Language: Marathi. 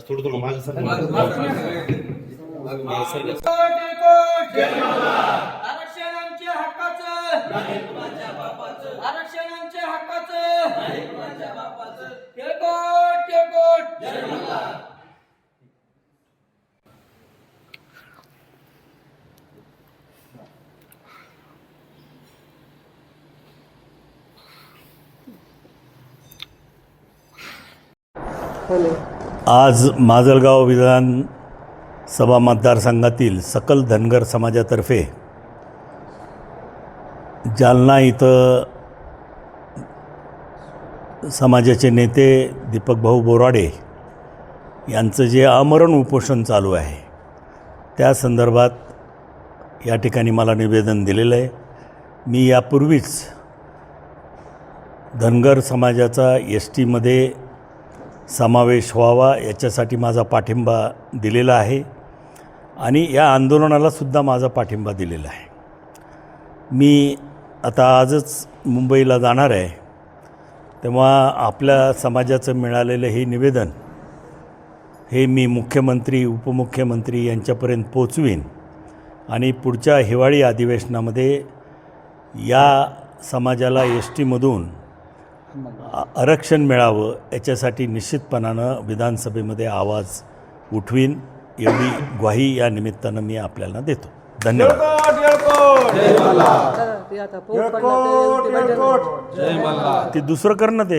थोडं थोडं मागे सर आरक्षण आमच्या हक्काचं आरक्षण आमच्या हक्काचं टिळकोट टिळकोट आज माजलगाव विधान सभा मतदारसंघातील सकल धनगर समाजातर्फे जालना इथं समाजाचे नेते दीपक भाऊ बोराडे यांचं जे आमरण उपोषण चालू आहे त्या संदर्भात या ठिकाणी मला निवेदन दिलेलं आहे. मी यापूर्वीच धनगर समाजाचा एस टीमध्ये समावेश व्हावा याच्यासाठी माझा पाठिंबा दिलेला आहे. आणि या आंदोलनालासुद्धा माझा पाठिंबा दिलेला आहे. मी आता आजच मुंबईला जाणार आहे. तेव्हा आपल्या समाजाचं मिळालेलं हे निवेदन हे मी मुख्यमंत्री उपमुख्यमंत्री यांच्यापर्यंत पोचवीन आणि पुढच्या हिवाळी अधिवेशनामध्ये या समाजाला एस टीमधून आरक्षण मिळावं याच्यासाठी निश्चितपणानं विधानसभेमध्ये आवाज उठवीन. एवढी ग्वाही या निमित्तानं मी आपल्याला देतो. धन्यवाद. ते दुसरं करणं ते.